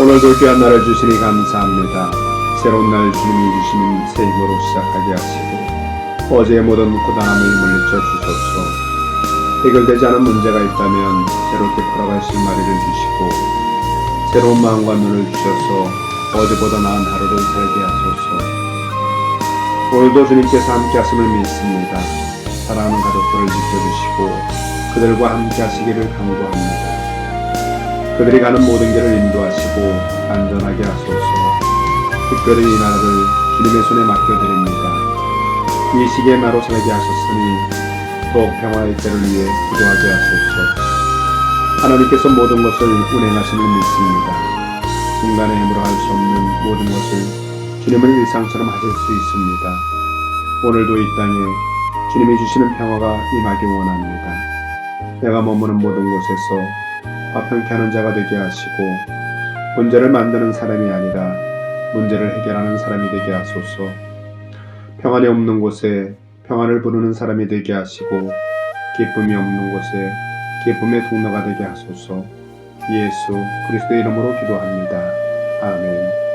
오늘도 귀한 날을 주시니 감사합니다. 새로운 날 주님이 주시는 새 힘으로 시작하게 하시고 어제의 모든 고단함을 물리쳐 주소서. 해결되지 않은 문제가 있다면 새롭게 풀어가실 마리를 주시고 새로운 마음과 눈을 주셔서 어제보다 나은 하루를 살게 하소서. 오늘도 주님께서 함께 하심을 믿습니다. 사랑하는 가족들을 지켜주시고 그들과 함께 하시기를 간구합니다. 그들이 가는 모든 길을 인도하시고 안전하게 하소서. 특별히 이 나라를 주님의 손에 맡겨드립니다. 이 시기에 나로 살게 하셨으니 더욱 평화의 때를 위해 기도하게 하소서. 하나님께서 모든 것을 운행하심을 믿습니다. 인간의 힘으로 할 수 없는 모든 것을 주님의 일상처럼 하실 수 있습니다. 오늘도 이 땅에 주님이 주시는 평화가 임하기 원합니다. 내가 머무는 모든 곳에서 화평케 하는 자가 되게 하시고 문제를 만드는 사람이 아니라 문제를 해결하는 사람이 되게 하소서. 평안이 없는 곳에 평안을 부르는 사람이 되게 하시고 기쁨이 없는 곳에 기쁨의 통로가 되게 하소서. 예수 그리스도의 이름으로 기도합니다. 아멘.